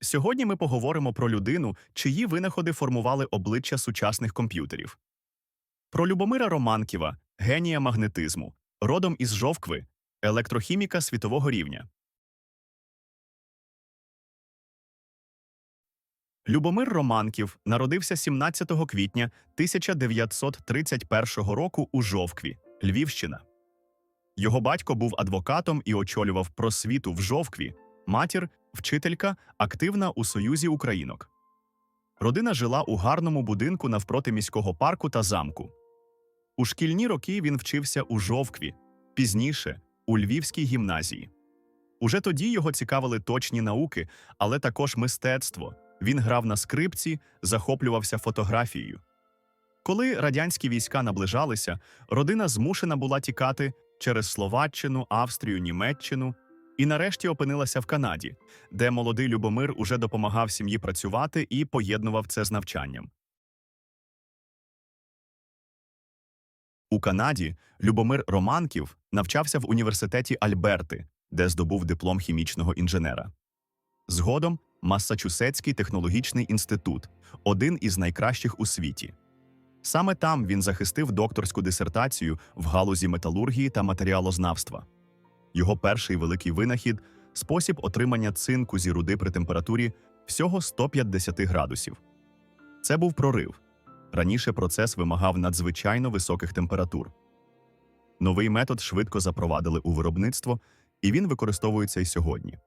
Сьогодні ми поговоримо про людину, чиї винаходи формували обличчя сучасних комп'ютерів. Про Любомира Романківа, генія магнетизму, родом із Жовкви, електрохіміка світового рівня. Любомир Романків народився 17 квітня 1931 року у Жовкві, Львівщина. Його батько був адвокатом і очолював просвіту в Жовкві, матір вчителька, активна у Союзі Українок. Родина жила у гарному будинку навпроти міського парку та замку. У шкільні роки він вчився у Жовкві, пізніше у Львівській гімназії. Уже тоді його цікавили точні науки, але також мистецтво. Він грав на скрипці, захоплювався фотографією. Коли радянські війська наближалися, родина змушена була тікати через Словаччину, Австрію, Німеччину і нарешті опинилася в Канаді, де молодий Любомир уже допомагав сім'ї працювати і поєднував це з навчанням. У Канаді Любомир Романків навчався в університеті Альберти, де здобув диплом хімічного інженера. Згодом Массачусетський технологічний інститут один із найкращих у світі. Саме там він захистив докторську дисертацію в галузі металургії та матеріалознавства. Його перший великий винахід спосіб отримання цинку зі руди при температурі всього 150 градусів. Це був прорив. Раніше процес вимагав надзвичайно високих температур. Новий метод швидко запровадили у виробництво, і він використовується й сьогодні.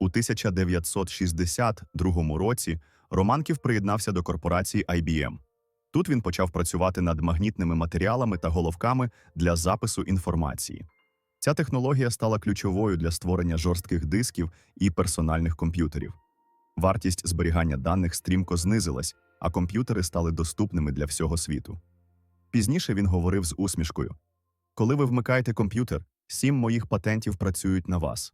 У 1962 році Романків приєднався до корпорації IBM. Тут він почав працювати над магнітними матеріалами та головками для запису інформації. Ця технологія стала ключовою для створення жорстких дисків і персональних комп'ютерів. Вартість зберігання даних стрімко знизилась, а комп'ютери стали доступними для всього світу. Пізніше він говорив з усмішкою: Коли ви вмикаєте комп'ютер, сім моїх патентів працюють на вас.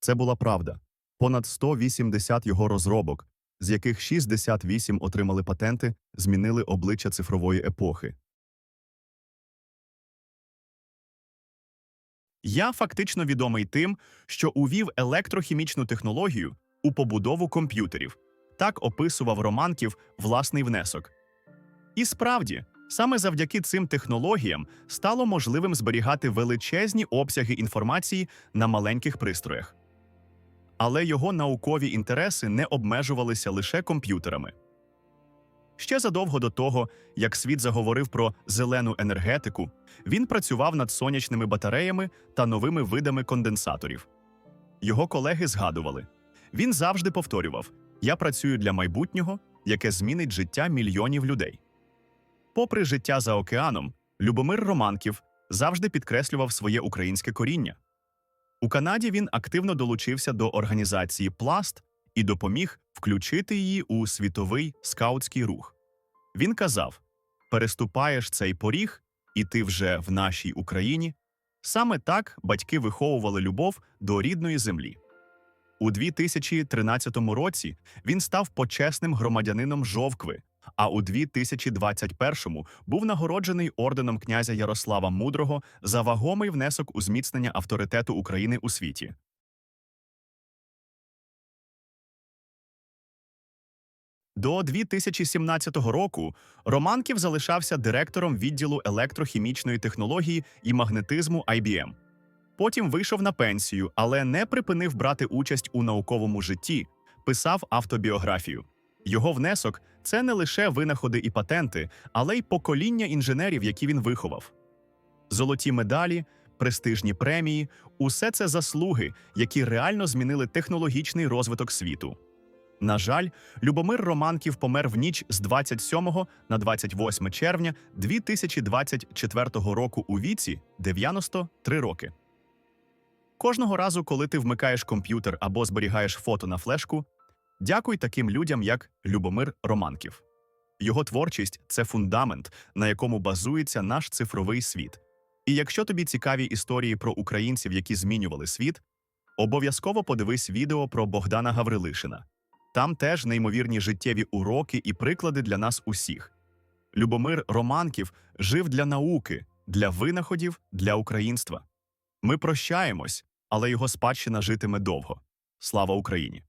Це була правда. Понад 180 його розробок, з яких 68 отримали патенти, змінили обличчя цифрової епохи. Я фактично відомий тим, що увів електрохімічну технологію у побудову комп'ютерів. Так описував Романків власний внесок. І справді, саме завдяки цим технологіям стало можливим зберігати величезні обсяги інформації на маленьких пристроях. Але його наукові інтереси не обмежувалися лише комп'ютерами. Ще задовго до того, як світ заговорив про зелену енергетику, він працював над сонячними батареями та новими видами конденсаторів. Його колеги згадували він завжди повторював: Я працюю для майбутнього, яке змінить життя мільйонів людей. Попри життя за океаном, Любомир Романків завжди підкреслював своє українське коріння. У Канаді він активно долучився до організації Пласт і допоміг включити її у світовий скаутський рух. Він казав: переступаєш цей поріг, і ти вже в нашій Україні. Саме так батьки виховували любов до рідної землі. У 2013 році він став почесним громадянином Жовкви, а у 2021 був нагороджений орденом князя Ярослава Мудрого за вагомий внесок у зміцнення авторитету України у світі. До 2017 року Романків залишався директором відділу електрохімічної технології і магнетизму IBM. Потім вийшов на пенсію, але не припинив брати участь у науковому житті, писав автобіографію. Його внесок це не лише винаходи і патенти, але й покоління інженерів, які він виховав. Золоті медалі, престижні премії усе це заслуги, які реально змінили технологічний розвиток світу. На жаль, Любомир Романків помер в ніч з 27 на 28 червня 2024 року у віці 93 роки. Кожного разу, коли ти вмикаєш комп'ютер або зберігаєш фото на флешку, дякуй таким людям, як Любомир Романків. Його творчість це фундамент, на якому базується наш цифровий світ. І якщо тобі цікаві історії про українців, які змінювали світ, обов'язково подивись відео про Богдана Гаврилишина. Там теж неймовірні життєві уроки і приклади для нас усіх. Любомир Романків жив для науки, для винаходів, для українства. Ми прощаємось, але його спадщина житиме довго. Слава Україні!